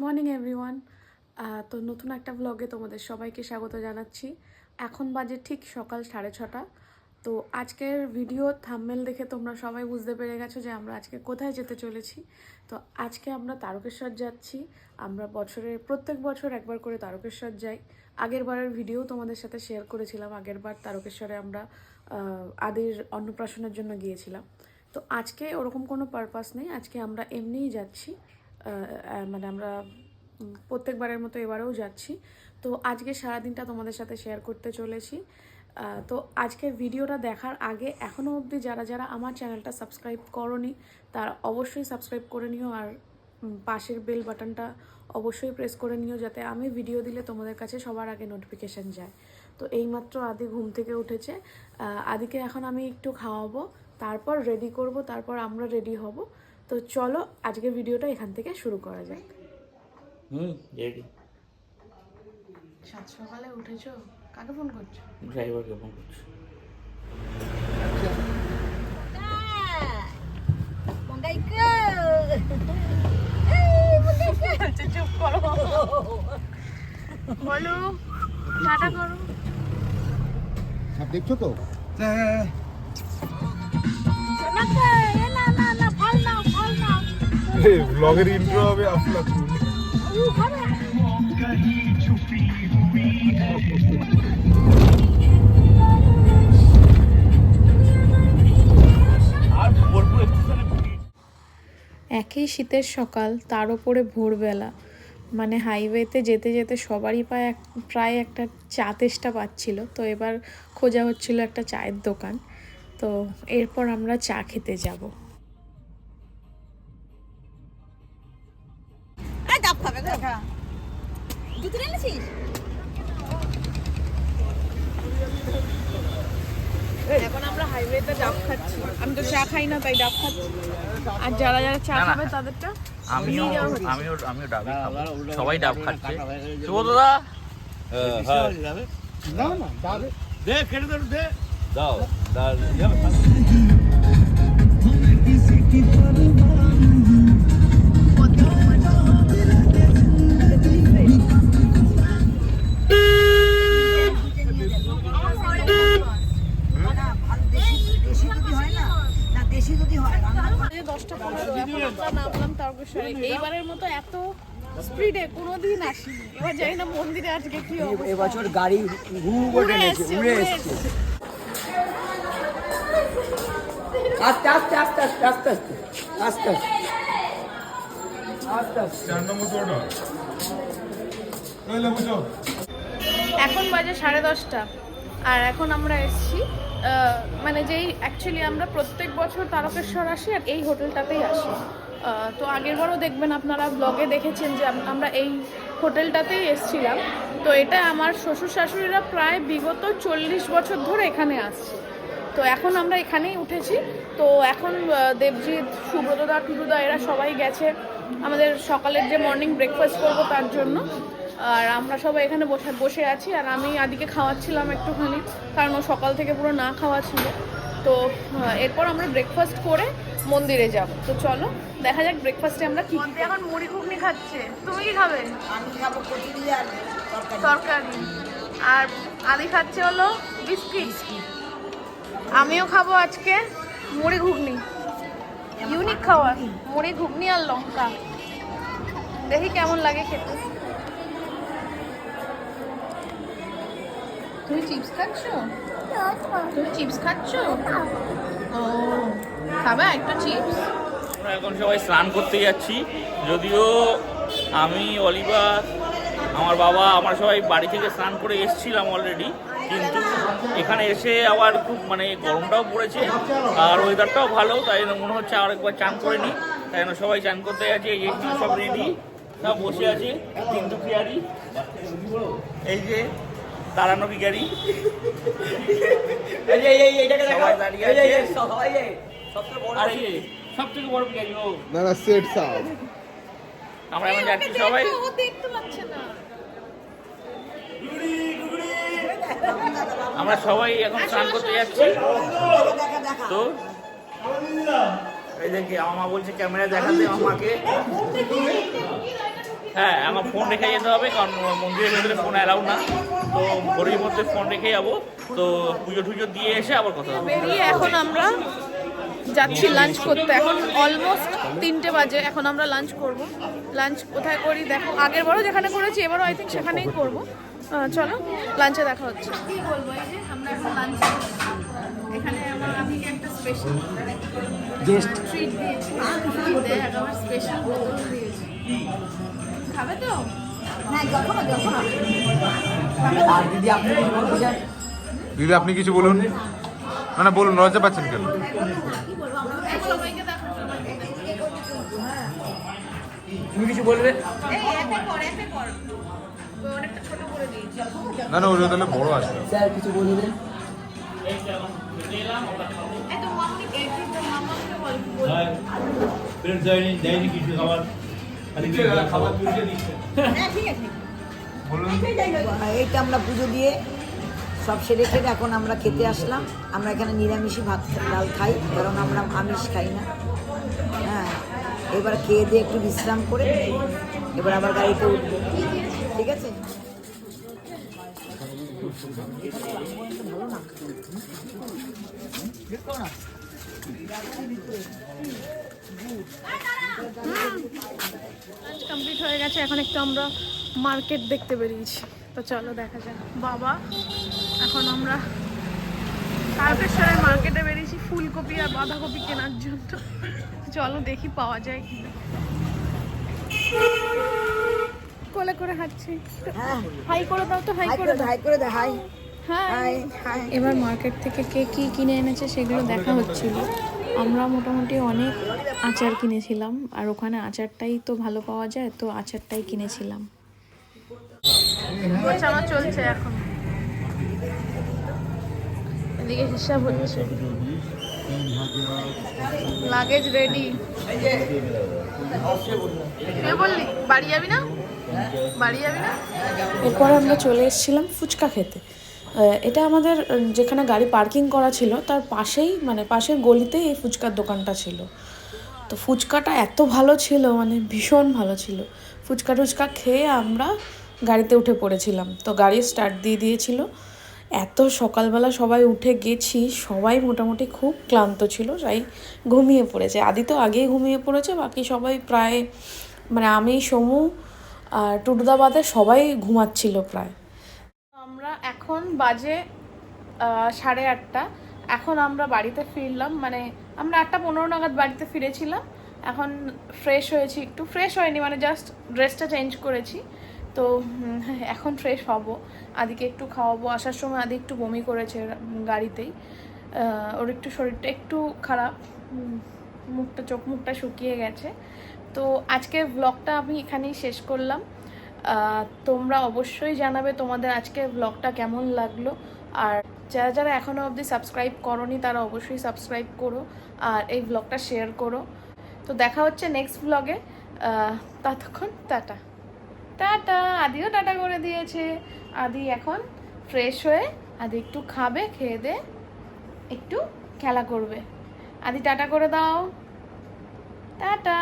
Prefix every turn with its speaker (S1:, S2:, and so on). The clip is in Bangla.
S1: Morning, everyone. তো নতুন একটা ব্লগে তোমাদের সবাইকে স্বাগত জানাচ্ছি। এখন বাজে ঠিক সকাল সাড়ে ছটা। তো আজকের ভিডিও থাম্মেল দেখে তোমরা সবাই বুঝতে পেরে গেছো যে আমরা আজকে কোথায় যেতে চলেছি। তো আজকে আমরা তারকেশ্বর যাচ্ছি। আমরা বছরের, প্রত্যেক বছর একবার করে তারকেশ্বর যাই। আগের বারের ভিডিও তোমাদের সাথে শেয়ার করেছিলাম। আগের বার তারকেশ্বরে আমরা আদির অন্নপ্রাশনের জন্য গিয়েছিলাম। তো আজকে ওরকম কোনো পারপাস নেই। আজকে আমরা এমনিই যাচ্ছি। মানে আমরা প্রত্যেকবারের মতো এবারেও যাচ্ছি। তো আজকে সারাদিনটা তোমাদের সাথে শেয়ার করতে চলেছি। তো আজকের ভিডিওটা দেখার আগে এখনও অবধি যারা যারা আমার চ্যানেলটা সাবস্ক্রাইব করনি, তারা অবশ্যই সাবস্ক্রাইব করে নিও আর পাশের বেল বাটনটা অবশ্যই প্রেস করে নিও যাতে আমি ভিডিও দিলে তোমাদের কাছে সবার আগে নোটিফিকেশান যায়। তো এইমাত্র আদি ঘুম থেকে উঠেছে। আদিকে এখন আমি একটু খাওয়াবো, তারপর রেডি করব, তারপর আমরা রেডি হব। তো চলো আজকের ভিডিওটা এখান থেকে শুরু করা যাক।
S2: হুম রেডি
S1: সাত সকালে উঠেছো? কাকে ফোন করছ?
S2: ড্রাইভারকে ফোন করছি।
S1: চুপ করো বলো টাটা করো।
S3: সব দেখছ তো?
S4: ব্লগের ইন্ট্রো হবে
S1: একই শীতের সকাল, তার উপরে ভোরবেলা। মানে হাইওয়েতে যেতে যেতে সবারই পায় প্রায় একটা চা তেষ্টা পাচ্ছিল। তো এবার খোঁজা হচ্ছিল একটা চায়ের দোকান। তো এরপর আমরা চা খেতে যাব। খাই না তাই ডাব খাচ্ছি। আর যারা যারা চা। খাবে তাদেরটা
S2: আমিও। আমিও আমিও ডাব খাব। সবাই ডাব খাচ্ছে। শুভ দাদা।
S3: না না যাবে
S4: দে কেটে দে দে।
S5: দাও দাও
S1: এইবারের মতো এত স্পিডে কোনোদিন আসিনি। এবার জানি না মন্দিরে আজকে কি অবস্থা।
S6: এবছর গাড়ি হু করে টেনেছে উড়ে
S1: উড়ে
S6: আস্তে আস্তে আস্তে আস্তে আস্তে আস্তে আস্তে আস্তে
S1: এখন বাজে সাড়ে দশটা। আর এখন আমরা এসেছি আহ, মানে যেই অ্যাকচুয়ালি আমরা প্রত্যেক বছর তারকেশ্বর আসি আর এই হোটেলটাতেই আসি। তো আগেরবারও দেখবেন আপনারা ব্লগে দেখেছেন যে আমরা এই হোটেলটাতেই এসেছিলাম। তো এটা আমার শ্বশুর শাশুড়িরা প্রায় বিগত চল্লিশ বছর ধরে এখানে আসছে। তো এখন আমরা এখানেই উঠেছি। তো এখন দেবজিৎ, সুব্রতদা, টুটুদা, এরা সবাই গেছে আমাদের সকালের যে মর্নিং ব্রেকফাস্ট করব তার জন্য। আর আমরা সবাই এখানে বসে বসে আছি। আর আমি আদিকে খাওয়াচ্ছিলাম একটুখানি, কারণ ও সকাল থেকে পুরো না খাওয়া ছিল। তো এরপর আমরা ব্রেকফাস্ট করে মন্দিরে যাব। তো চলো দেখা যাক ব্রেকফাস্টে আমরা কি এখন মুড়ি ঘুগনি খাচ্ছে। তুমি কি খাবে?
S6: আমি খাব কচুরি আর তরকারি।
S1: আর আদি খাচ্ছে হলো বিস্কিট। আমিও খাব আজকে মুড়ি ঘুগনি। ইউনিক খাবার। মুড়ি ঘুগনি আর লঙ্কা। দেখি কেমন লাগে খেতে। তুমি চিপস খাচ্ছ? তুমি চিপস খাচ্ছ? ও খাবা একটা চিপস?
S2: আমরা এখন সবাই স্নান করতে যাচ্ছি। যদিও আমি অলিভার আমার বাবা আমার সবাই বাড়ি থেকে স্নান করে এসেছিলাম অলরেডি কিন্তু এখানে এসে আবার খুব মানে গরমটাও পড়েছে আর ওয়েদারটাও ভালো তাই জন্য মনে হচ্ছে আর একবার চান করে নিই। তাই জন্য সবাই চান করতে গেছে এই যে সব রেডি সব বসে আছে কিন্তু পিয়ারি। এই যে তারানো বিকারি
S6: এই যে এই এই এইটাকে দেখো
S2: সবাই দাঁড়িয়ে
S6: এই যে এই যে
S2: আছে।
S6: সবাই এই সবথেকে বড়
S2: আর এই যে থেকে বড় পিয়ারি ও
S3: না না সেট সাপ
S2: আমরা এখন যাচ্ছি সবাই
S1: ও দেখতে পাচ্ছে না
S2: আমরা সবাই এখন স্নান করতে যাচ্ছি তো এই দেখি আমার মা বলছে ক্যামেরা দেখাতে আমাকে হ্যাঁ আমার ফোন রেখে যেতে হবে কারণ মন্দিরের ভেতরে ফোন অ্যালাউ না তো ঘড়ির মধ্যে ফোন রেখে যাব। তো পুজো টুজো দিয়ে এসে আবার কথা
S1: বেরিয়ে এখন আমরা যাচ্ছি লাঞ্চ করতে। এখন অলমোস্ট তিনটে বাজে। এখন আমরা লাঞ্চ করব। লাঞ্চ কোথায় করি দেখো আগের বারও যেখানে করেছি এবারও আই থিঙ্ক সেখানেই করব। চলো লাঞ্চে দেখা হচ্ছে। কি বলব এই যে আমরা এখন লাঞ্চ এখানে আমার আমিকে একটা স্পেশাল
S6: গেস্ট
S1: ট্রিট দিয়েছি। ট্রিট স্পেশাল বোতল দিয়েছি। খাবে তো?
S6: আর দিদি আপনি কিছু বলতে চান?
S4: দিদি আপনি কিছু বলুন। না না বলুন লজ্জা পাচ্ছেন কেন।
S6: তুমি কিছু বলবে?
S1: এই একে কর একে কর। ও অনেকটা ছোট করে দিয়েছি।
S4: না না ওটা তাহলে বড় আছে।
S6: স্যার কিছু
S5: এইটা আমরা পুজো দিয়ে সব সেরে খেয়ে এখন আমরা খেতে আসলাম আমরা এখানে নিরামিষই ভাত ডাল খাই কারণ আমরা আমিষ খাই না হ্যাঁ এবার খেয়ে দিয়ে একটু বিশ্রাম করে এবার আবার গাড়িতে উঠবো ঠিক আছে
S1: কমপ্লিট হয়ে গেছে এখন একটু আমরা মার্কেট দেখতে বেরিয়েছি। তো চলো দেখা যাক। বাবা এখন আমরা তারকেশ্বরের মার্কেটে বেরিয়েছি ফুলকপি আর বাঁধাকপি কেনার জন্য। চলো দেখি পাওয়া যায় কি। কোলে করে হাঁটছি।
S5: হ্যাঁ।
S1: হাই করে দাও তো হাই
S5: হাই
S1: করে দাও।
S5: হাই করে হাই।
S1: এবার মার্কেট থেকে কে কি কিনে এনেছে সেগুলো দেখা হচ্ছিল। আমরা মোটামুটি অনেক আচার কিনেছিলাম আর ওখানে আচারটাই তো ভালো পাওয়া যায় তো আচারটাই কিনেছিলাম। চলছে এখন। এদিকে হিসাব হচ্ছে। লাগেজ রেডি কে বললি বাড়ি যাবি না? বাড়ি যাবি না? এরপরে আমরা চলে এসেছিলাম ফুচকা খেতে। এটা আমাদের যেখানে গাড়ি পার্কিং করা ছিল, তার পাশেই মানে পাশের গলিতেই এই ফুচকার দোকানটা ছিল। তো ফুচকাটা এত ভালো ছিল মানে ভীষণ ভালো ছিল। ফুচকা টুচকা খেয়ে আমরা গাড়িতে উঠে পড়েছিলাম। তো গাড়ি স্টার্ট দিয়ে দিয়েছিল। এত সকালবেলা সবাই উঠে গেছি, সবাই মোটামুটি খুব ক্লান্ত ছিল তাই ঘুমিয়ে পড়েছে। আদি তো আগেই ঘুমিয়ে পড়েছে, বাকি সবাই প্রায় মানে আমি, সমু আর টুটুদা বাদে সবাই ঘুমাচ্ছিল প্রায়। আমরা এখন বাজে সাড়ে আটটা। এখন আমরা বাড়িতে ফিরলাম মানে আমরা আটটা পনেরো নাগাদ বাড়িতে ফিরেছিলাম। এখন ফ্রেশ হয়েছি, একটু ফ্রেশ হয়নি মানে জাস্ট ড্রেসটা চেঞ্জ করেছি। তো এখন ফ্রেশ হব। আদিকে একটু খাওয়াবো, আসার সময় আদি একটু বমি করেছে গাড়িতেই। ওর একটু শরীরটা একটু খারাপ মুখটা চোখ, মুখটা শুকিয়ে গেছে। তো আজকের ব্লগটা আমি এখানেই শেষ করলাম। তোমরা অবশ্যই জানাবে তোমাদের আজকের ব্লগটা কেমন লাগল। আর যারা যারা এখনও অবধি সাবস্ক্রাইব করনি, তারা অবশ্যই সাবস্ক্রাইব করো আর এই ব্লগটা শেয়ার করো। তো দেখা হচ্ছে নেক্সট ব্লগে ততক্ষণ টাটা। টাটা! আদিও টাটা করে দিয়েছে। আদি এখন ফ্রেশ হয়ে, আদি একটু খাবে, খেয়ে দে, একটু খেলা করবে। আদি টাটা করে দাও। টাটা!